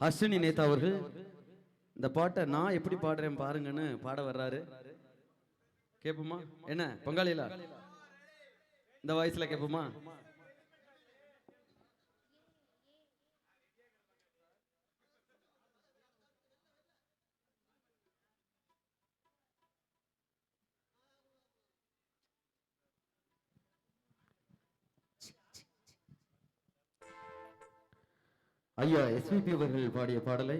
அஸ்வினி நேதா அவர்கள் இந்த பாட்டை நான் எப்படி பாடுறேன் பாருங்கன்னு பாட வர்றாரு. கேட்போமா? என்ன? பங்காளிலா இந்த வயசுல கேட்போமா? ஐயா எஸ்பிபி அவர்கள் பாடிய பாடலை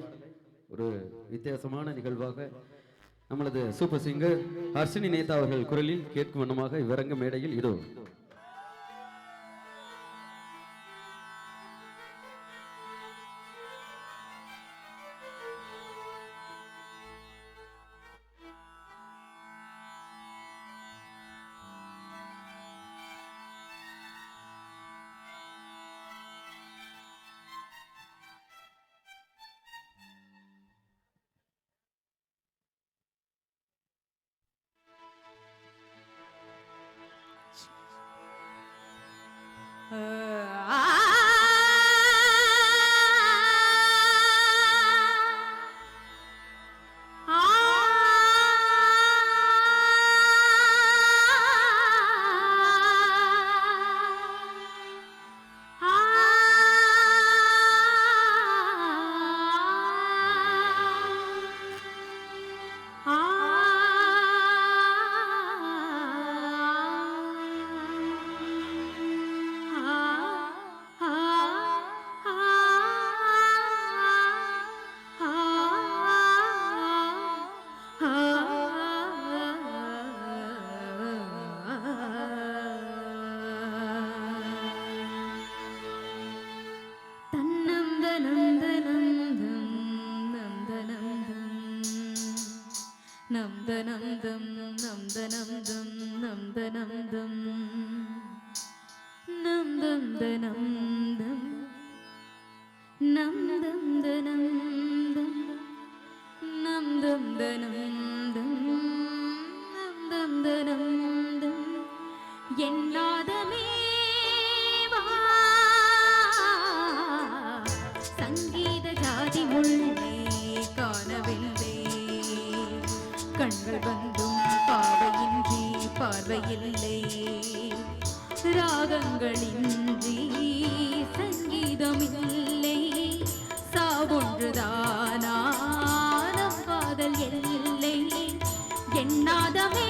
ஒரு வித்தியாசமான நிகழ்வாக நம்மளது சூப்பர் சிங்கர் ஹர்ஷினி நேதா அவர்கள் குரலில் கேட்கும் வண்ணமாக இவரங்க மேடையில் இதோ നന്ദനന്ദം നന്ദനന്ദം നന്ദനന്ദം നന്ദനന്ദനന്ദം നന്ദനന്ദനന്ദം നന്ദനന്ദനന്ദം നന്ദനന്ദനന്ദം എൻ இல்லை. ராகங்களின்றி சங்கீதம் இல்லை சாவொன்றுதானா காதல் இல்லை. எண்ணாதமே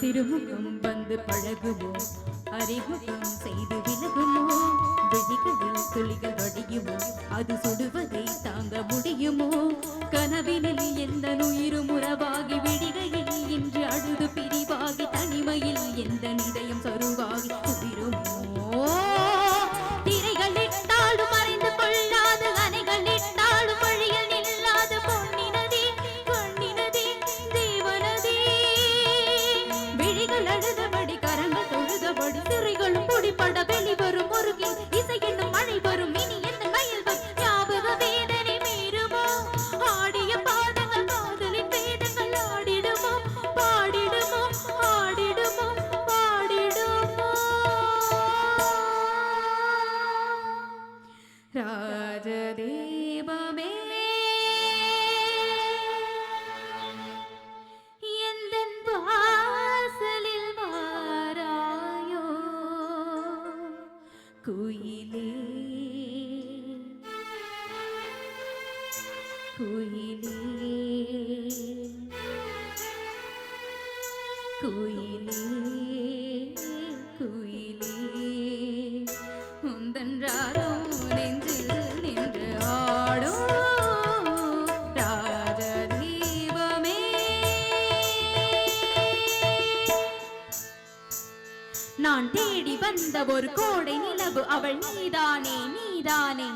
திருமுகம் வந்து பழகுமோ அறிமுகம் செய்து விலகுமோ விழிகளில் துளிகள் வடியுமோ அது சுடுவதை தாங்க முடியுமோ? கனவினில் எந்த உயிரும் உறவாகி விடிகையில் இன்று அழுது பிரிவாகி தனிமையில் எந்த நிதயம் சருவாகி தொழுதபடி பொடிபட வெளிவரும் குயிலே. குயிலே. குயிலே. குயிலே. உந்தன் நெஞ்சில் நின்று ஆடும் ராஜதீபமே. நான் தேடி வந்த ஒரு கோடை அன்பு அவள் நீதானே நீதானே.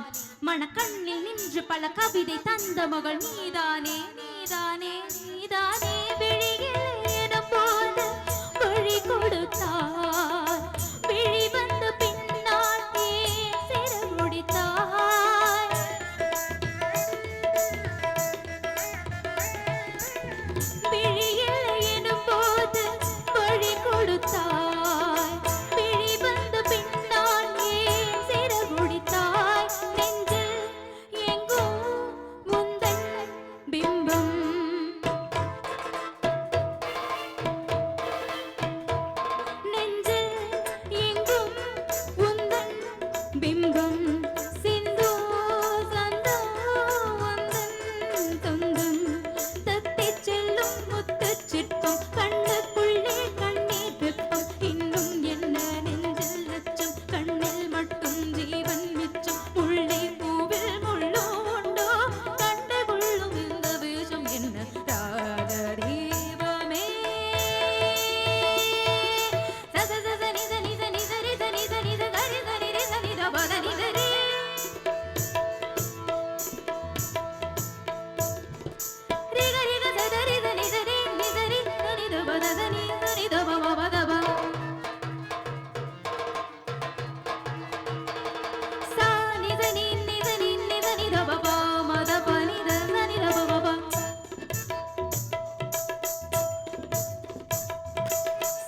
மனக்கண்ணில் நின்று பல கவிதை தந்த மகள் நீதானே நீதானே நீதானே. விழியில்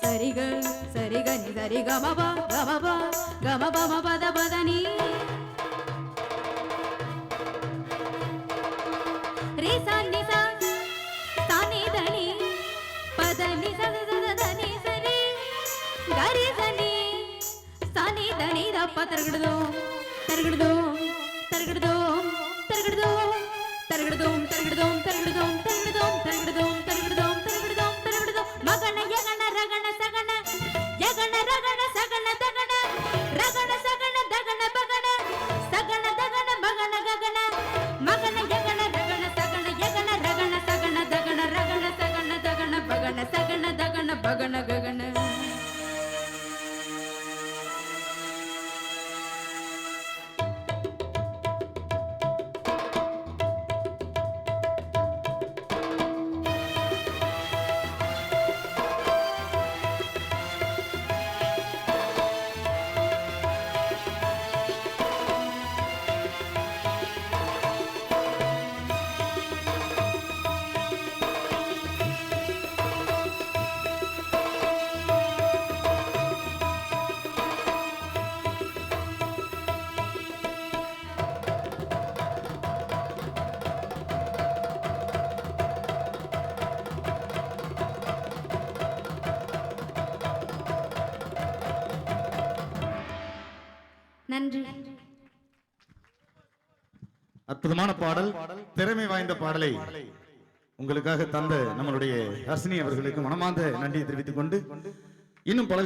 సరిగ సరిగ నిదరి గమ గమ గమ పద పద నీ தருகிடுதோம் தருகிடுதோம் தருகிடுதோம் தருகிடுதோம் தருகிடுதோம் தருகிடுதோம் தருகிடுதோம் தருகிடுதோம் தருகிடுதோம் தருகிடுதோம் தருகிடுதோம் தருகிடுதோம் மகன யகன ரகன சகன யகன ரகன சகன தகன ரகன சகன தகன பகன சகன தகன மகன ககன மகன யகன ரகன சகன யகன ரகன சகன தகன ரகன சகன தகன பகன சகன தகன பகன ககன நன்றி. அற்புதமான பாடல் திறமை வாய்ந்த பாடலை உங்களுக்காக தந்த நம்மளுடைய ஹர்ஷினி அவர்களுக்கு மனமார்ந்த நன்றியை தெரிவித்துக் கொண்டு இன்னும் பல